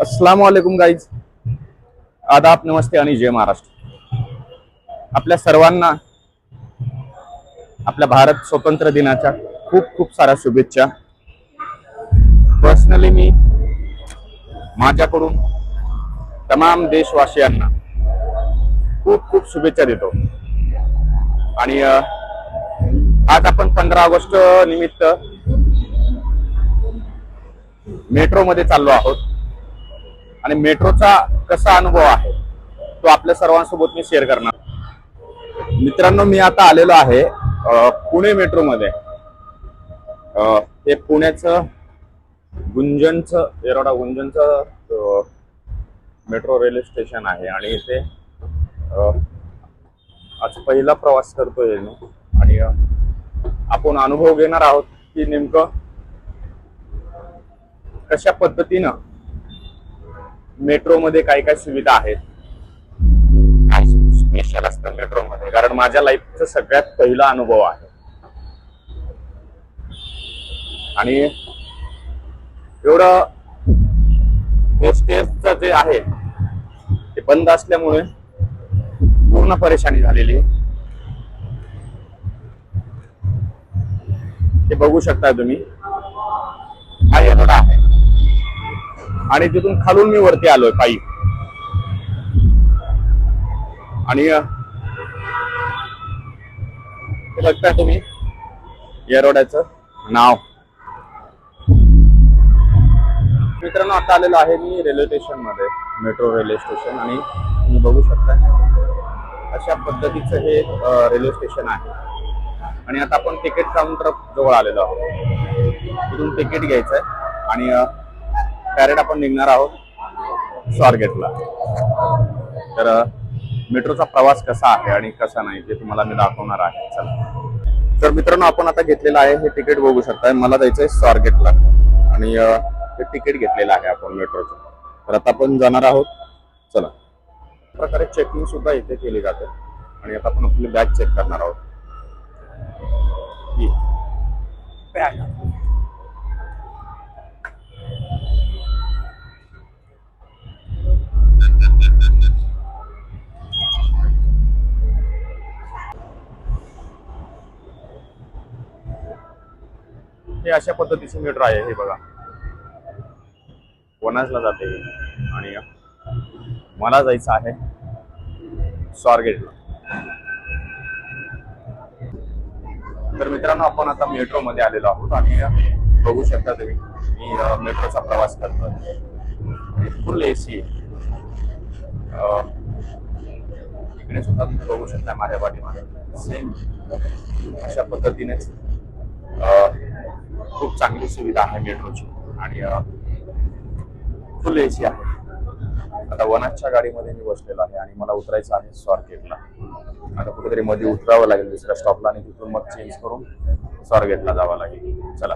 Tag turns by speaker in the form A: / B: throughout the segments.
A: अस्सलाम वालेकुम गाईज आदाब नमस्ते आणि जय महाराष्ट्र. आपल्या सर्वांना आपल्या भारत स्वतंत्र दिनाच्या खूप खूप साऱ्या शुभेच्छा. पर्सनली मी माझ्याकडून तमाम देशवासियांना खूप खूप शुभेच्छा देतो. आणि आज आपण पंधरा ऑगस्ट निमित्त मेट्रोमध्ये चाललो आहोत. आणि मेट्रोचा कसा अनुभव आहे तो आपल्या सर्वांसोबत मी शेअर करणार. मित्रांनो मी आता आलेलो आहे पुणे मेट्रोमध्ये. हे पुण्याचं गुंजनचं येरोडा गुंजनचं मेट्रो रेल्वे स्टेशन आहे आणि इथे आज पहिला प्रवास करतोय मी. आणि आपण अनुभव घेणार आहोत की नेमकं कशा पद्धतीनं मेट्रोमध्ये काय काय सुविधा आहेत. स्पेशल असतं मेट्रोमध्ये? कारण माझ्या लाईफचा सगळ्यात पहिला अनुभव आहे. आणि एवढं हे जे आहे ते बंद असल्यामुळे पूर्ण परेशानी झालेली ते बघू शकता तुम्ही हा येरवडा आहे आणि तिथून खालून मी वरती आलोय पायी. आणि बघताय तुम्ही येरोड्याचं नाव. मित्रांनो आता आलेलो आहे मी रेल्वे स्टेशनमध्ये मेट्रो रेल्वे स्टेशन. आणि तुम्ही बघू शकता अशा पद्धतीचं हे रेल्वे स्टेशन आहे. आणि आता आपण तिकीट काउंटर जवळ आलेलो आहोत. तिथून तिकीट घ्यायचं आहे आणि डायरेक्ट आपण निघणार आहोत स्वारगेटला. तर मेट्रोचा प्रवास कसा आहे आणि कसा नाही ते तुम्हाला मी दाखवणार आहे. चला. तर मित्रांनो आपण आता घेतलेलं आहे हे तिकीट बघू शकताय. मला जायचंय स्वारगेटला. आणि हे तिकीट घेतलेलं आहे आपण मेट्रोचं. तर आता आपण जाणार आहोत. चला. प्रकारे चेकिंग सुद्धा इथे केली जाते. आणि आता आपण आपली बॅग चेक करणार आहोत. बॅग हे अशा पद्धतीचे मीटर आहे हे बघा. वनाजला जाते आणि मला जायचं आहे स्वारगेटला. तर मित्रांनो आपण आता मेट्रो मध्ये आलेलो आहोत आणि बघू शकता तुम्ही मी मेट्रोचा प्रवास करतो फुल ए सी इकडे सुद्धा तुम्ही बघू शकता माझ्या पाठीमागे. सेम अशा पद्धतीनेच खूप चांगली सुविधा आहे मेट्रोची. आणि फुल ए सी आहे. आता वनाच्या गाडीमध्ये मी बसलेलो आहे आणि मला उतरायचं आहे स्वारगेटला. आता कुठेतरी मध्ये उतरावं लागेल दुसऱ्या स्टॉपला आणि तिथून मग चेंज करून स्वारगेटला जावं लागेल. चला.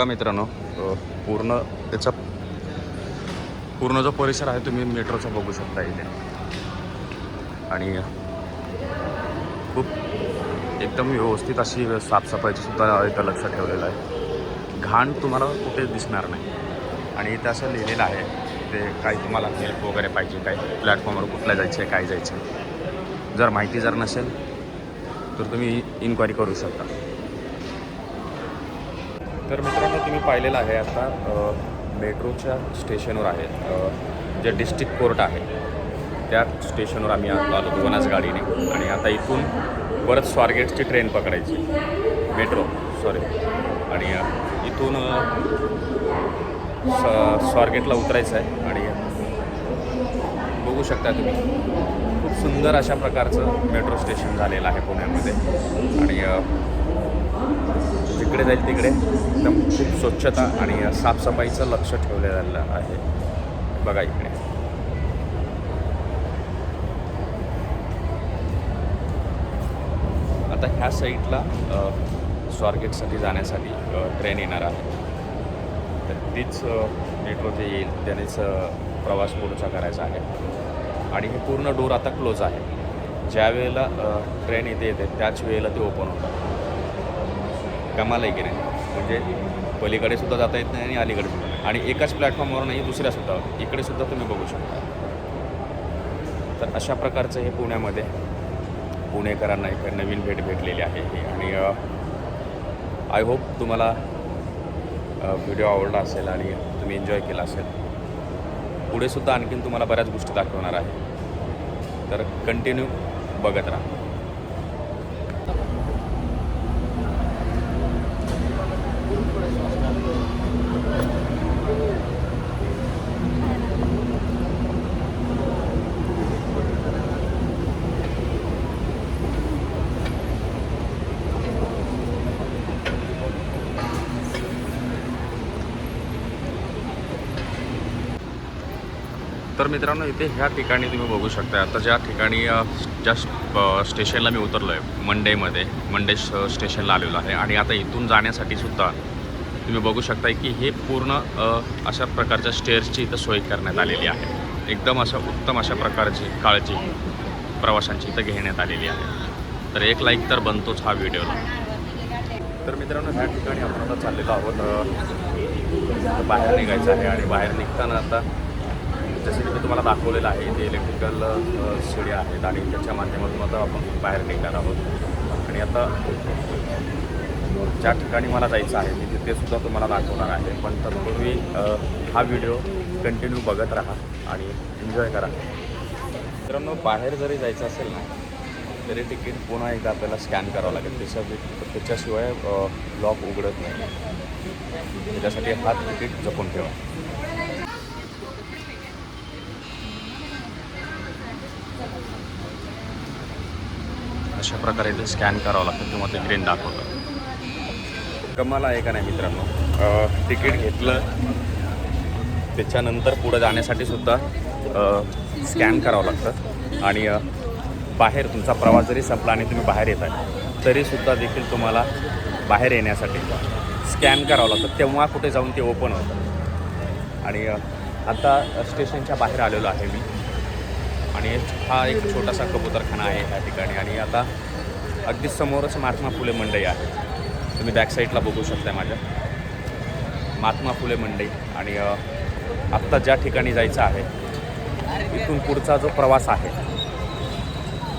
A: बघा मित्रांनो पूर्ण त्याचा पूर्ण जो परिसर आहे तुम्ही मेट्रोचा बघू शकता इथे. आणि खूप एकदम व्यवस्थित अशी साफसफाईची सुद्धा इथं लक्ष ठेवलेलं आहे. घाण तुम्हाला कुठे दिसणार नाही. आणि इथं असं लिहिलेलं आहे ते काय तुम्हाला हेल्प वगैरे पाहिजे काय प्लॅटफॉर्मवर कुठला जायचं आहे काय जायचं आहे जर माहिती जर नसेल तर तुम्ही इन्क्वायरी करू शकता. तर की मी पाहिलेलं आहे आता मेट्रोच्या स्टेशनवर आहे. जे डिस्ट्रिक्ट कोर्ट आहे त्या स्टेशनवर आम्ही आलो आलो गाडीने. आणि आता इथून परत स्वारगेटची ट्रेन पकडायची. मेट्रो सॉरी आणि इथून स स्वारगेटला उतरायचं आहे. आणि बघू शकता तुम्ही खूप सुंदर अशा प्रकारचं मेट्रो स्टेशन झालेलं आहे पुण्यामध्ये. आणि जिकडे जाईल तिकडे. एकदम खूप स्वच्छता आणि साफसफाईचं लक्ष ठेवलेलं आहे. बघा इकडे. आता ह्या साईडला स्वारगेटसाठी जाण्यासाठी ट्रेन येणार आहे. तर तीच मेट्रो जे येईल त्यानेच प्रवास पुढचा करायचा आहे. आणि हे पूर्ण डोर आता क्लोज आहे. ज्या वेळेला ट्रेन इथे येते त्याच वेळेला ते ओपन होतात कमाल आहे की नाही? म्हणजे पलीकडे सुद्धा जाता येत नाही आणि अलीकडे सुद्धा आणि एकाच प्लॅटफॉर्मवर नाही दुसऱ्या सुद्धा इकडे सुद्धा तुम्ही बघू शकता. तर अशा प्रकारचं हे पुण्यामध्ये पुणेकरांना एक नवीन भेट भेटलेली आहे आणि आय होप तुम्हाला व्हिडिओ आवडला असेल आणि तुम्ही एन्जॉय केला असेल. पुढे सुद्धा आणखीन तुम्हाला बऱ्याच गोष्टी दाखवणार आहे. तर कंटिन्यू बघत राहा. तर मित्रांनो इथे ह्या ठिकाणी तुम्ही बघू शकता. आता ज्या ठिकाणी ज्या स्टेशनला मी उतरलो आहे मंडेमध्ये मंडे स्टेशनला आलेलो आहे. आणि आता इथून जाण्यासाठी सुद्धा तुम्ही बघू शकताय की हे पूर्ण अशा प्रकारच्या स्टेअर्सची इथं सोय करण्यात आलेली आहे. एकदम अशा उत्तम अशा प्रकारची काळजी प्रवाशांची इथं घेण्यात आलेली आहे. तर एक लाईक तर बनतोच हा व्हिडिओला तर मित्रांनो ह्या ठिकाणी आपण आता चाललेलो आहोत. बाहेर निघायचं आहे आणि बाहेर निघताना आता जसं की मी तुम्हाला दाखवलेलं आहे. ते इलेक्ट्रिकल शिड्या आहेत आणि त्याच्या माध्यमातून आता आपण बाहेर निघणार आहोत. आणि आता ज्या ठिकाणी मला जायचं आहे मी तिथे सुद्धा तुम्हाला दाखवणार आहे. पण तत्पूर्वी हा व्हिडिओ कंटिन्यू बघत राहा आणि एन्जॉय करा. मित्रांनो बाहेर जरी जायचं असेल ना तरी तिकीट पुन्हा एकदा आपल्याला स्कॅन करावं लागेल. त्याच्या त्याच्याशिवाय लॉक उघडत नाही. त्याच्यासाठी हा तिकीट जपून ठेवा. अशा प्रकारे ते स्कॅन करावं लागतं किंवा ते ग्रीन दाखवतं. कमाल आहे का नाही मित्रांनो? तिकीट घेतलं. त्याच्यानंतर पुढं जाण्यासाठी सुद्धा स्कॅन करावं लागतं. आणि बाहेर तुमचा प्रवास जरी संपला आणि तुम्ही बाहेर येत आहे तरीसुद्धा देखील तुम्हाला बाहेर येण्यासाठी स्कॅन करावं लागतं. तेव्हा कुठे जाऊन ते ओपन होतं. आणि आता स्टेशनच्या बाहेर आलेलो आहे मी. आणि हा एक छोटासा कबूतरखाना आहे या ठिकाणी. आणि आता अगदी समोरच महात्मा फुले मंडई आहे. तुम्ही बॅक साईडला बघू शकता माझ्या. महात्मा फुले मंडई. आणि आत्ता ज्या ठिकाणी जायचं आहे इथून पुढचा जो प्रवास आहे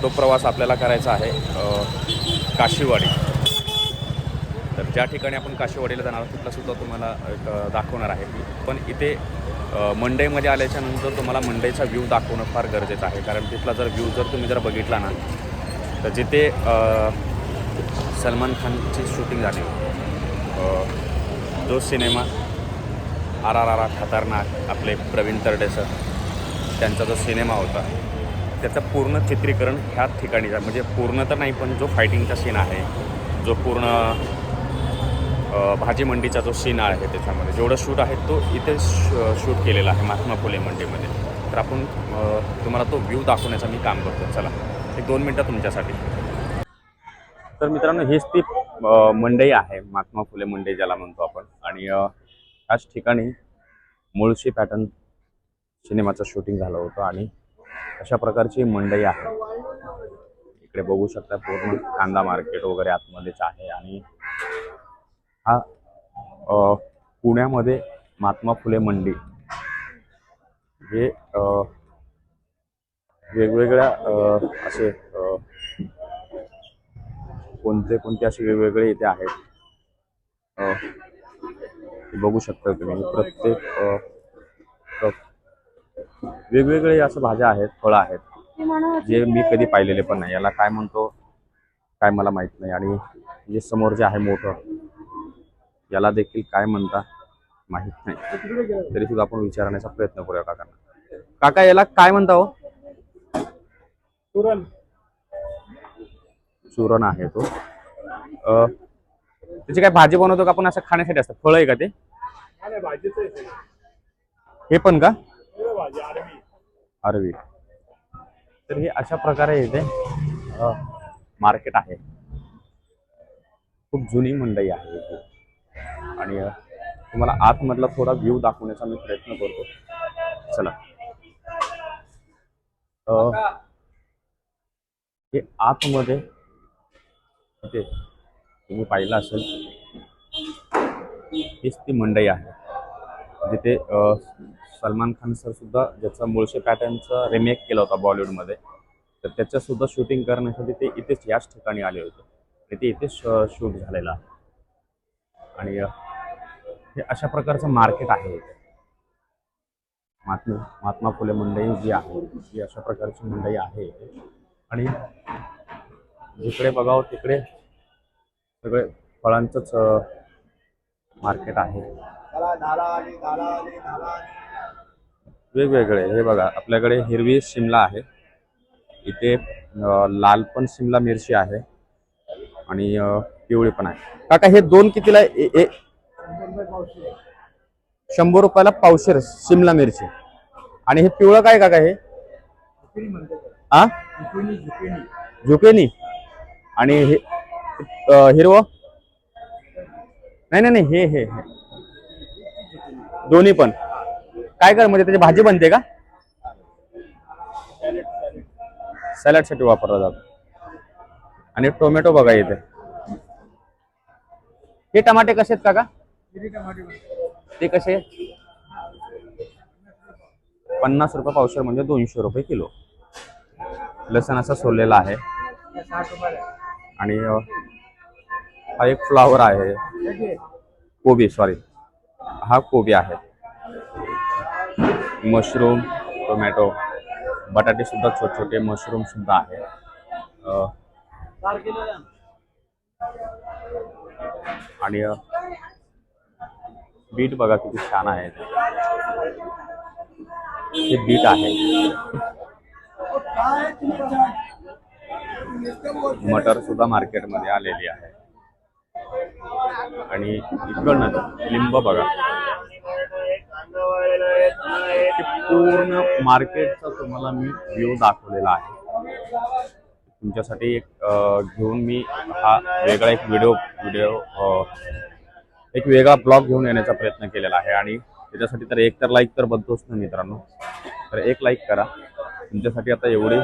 A: तो प्रवास आपल्याला करायचा आहे काशीवाडी. ज्या ठिकाणी आपण काशीवाडीला जाणार आहोत तिथला सुद्धा तुम्हाला एक दाखवणार आहे मी पण इथे मंडईमध्ये आल्याच्यानंतर तुम्हाला मंडईचा व्ह्यू दाखवणं फार गरजेचं आहे. कारण तिथला जर व्ह्यू जर तुम्ही जर बघितला ना तर जिथे सलमान खानची शूटिंग झाली जो cinema R R R R खतरनाक आपले प्रवीण तरडे सर त्यांचा जो सिनेमा होता त्याचं पूर्ण चित्रीकरण ह्याच ठिकाणी म्हणजे पूर्ण तर नाही पण जो फायटिंगचा सीन आहे जो पूर्ण भाजी मंडीचा जो सीन आहे त्याच्यामध्ये. जेवढं शूट आहे तो इथे शूट केलेला आहे महात्मा फुले मंडीमध्ये. तर आपण तुम्हाला तो व्ह्यू दाखवण्याचं मी काम करतो. चला एक दोन मिनटं तुमच्यासाठी. तर मित्रांनो हीच ती मंडई आहे महात्मा फुले मंडई ज्याला म्हणतो आपण. आणि त्याच ठिकाणी मुळशी पॅटर्न सिनेमाचं शूटिंग झालं होतं आणि अशा प्रकारची मंडई आहे. इकडे बघू शकता पूर्ण कांदा मार्केट वगैरे आतमध्येच आहे आणि हा पुण्यामध्ये महात्मा फुले मंडी. हे वेगवेगळ्या असे कोणते कोणते असे वेगवेगळे इथे आहेत. बघू शकता तुम्ही. प्रत्येक वेगवेगळे असं भाज्या आहेत फळं आहेत जे मी कधी पाहिलेले पण नाही. याला काय म्हणतो काय मला माहीत नाही. आणि जे समोर जे आहे मोठं याला देखील काय म्हणता? माहीत नाही. तरी सुद्धा आपण विचारण्याचा प्रयत्न करूया काकांना. काका याला काय म्हणता हो? चूरण. आहे तो. त्याची काय भाजी बनवतो का आपण? असं खाण्यासाठी असतं. फळ आहे का ते. हे पण का? अरवी तर हे अशा प्रकारे इथे मार्केट आहे. खूप जुनी मंडई आहे आणि तुम्हाला आतमधला थोडा व्ह्यू दाखवण्याचा मी प्रयत्न करतो. चला. हे आतमध्ये इथे तुम्ही पाहिलं असेल हीच ती मंडई आहे. जिथे सलमान खान सर सुद्धा ज्याचा मुळशे पॅटर्नचा रिमेक केला होता बॉलिवूडमध्ये तर त्याचं सुद्धा शूटिंग करण्यासाठी ते इथेच याच ठिकाणी आले होते. आणि ते इथेच शूट झालेलं आहे. आणि हे अशा प्रकारचं मार्केट आहे. महात्मा महात्मा फुले मंडई जी आहे ही अशा प्रकारची मंडई आहे. आणि जिकडे बघावं तिकडे सगळे फळांचंच मार्केट आहे. वेगवेगळे हे बघा आपल्याकडे हिरवी शिमला आहे. इथे लाल पण शिमला मिरची आहे. आणि पिवळी पण आहे. काका हे दोन कितीला ए- ए- शंभर रुपयाला पावशेर शिमला मिरची. आणि हे पिवळं काय काका हे?
B: झुकिनी झुकेनी.
A: आणि हे हिरव? नाही नाही नाही हे हे दोन्ही पण. काय कर म्हणजे त्याची भाजी बनते का?
B: सॅलेड
A: सॅलडसाठी वापरला जातो. आणि टोमॅटो बघा इथे. हे टमाटे कसे आहेत
B: का का
A: ते कसे? पन्नास रुपये पावशेर म्हणजे दोनशे रुपये किलो. लसण असा सोललेला आहे. आणि हा एक फ्लावर आहे. कोबी सॉरी हा कोबी आहे. मशरूम टोमॅटो बटाटे सुद्धा छोटे छोटे मशरूम सुद्धा आहे. आणि बीट बघा किती छान आहे. हे बीट आहे. मटर सुद्धा मार्केटमध्ये आलेली आहे. आणि इकडनं लिंब बघा. पूर्ण मार्केटचा तुम्हाला मी व्ह्यू दाखवलेला आहे. तुमच्यासाठी एक घेऊन मी हा वेगळा एक व्हिडिओ व्हिडिओ एक वेगळा ब्लॉग घेऊन येण्याचा प्रयत्न केलेला आहे आणि त्याच्यासाठी तर एक तर लाईक तर बनतोच ना मित्रांनो. तर एक लाईक करा. तुमच्यासाठी आता एवढी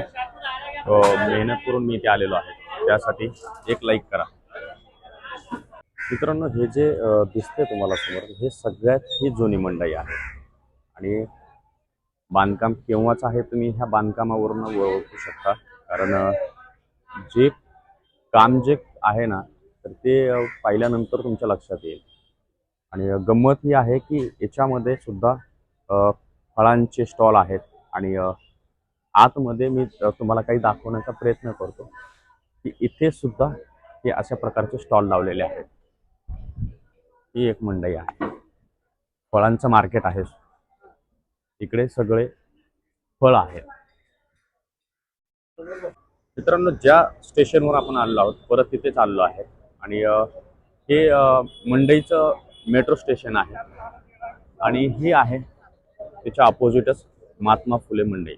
A: मेहनत करून मी इथे आलेलो आहे. त्यासाठी एक लाईक करा. मित्रांनो हे जे दिसते तुम्हाला समोर हे सगळ्यात ही जुनी मंडई आहे. आणि बांधकाम केव्हाच आहे तुम्ही ह्या बांधकामावरून ओळखू शकता. कारण जे काम जे आहे ना तर ते पाहिल्यानंतर तुमच्या लक्षात येईल. आणि गंमत ही आहे की याच्यामध्ये सुद्धा फळांचे स्टॉल आहेत आणि आतमध्ये मी तुम्हाला काही दाखवण्याचा प्रयत्न करतो की इथे सुद्धा हे अशा प्रकारचे स्टॉल लावलेले आहेत. ही एक मंडई आहे. फळांचं मार्केट आहे. इकडे सगळे फळ आहेत. मित्रांनो ज्या स्टेशनवर आपण आलो आहोत परत तिथेच आलो आहे. आणि हे मंडईचं मेट्रो स्टेशन आहे. आणि हे आहे त्याच्या अपोजिटच महात्मा फुले मंडई.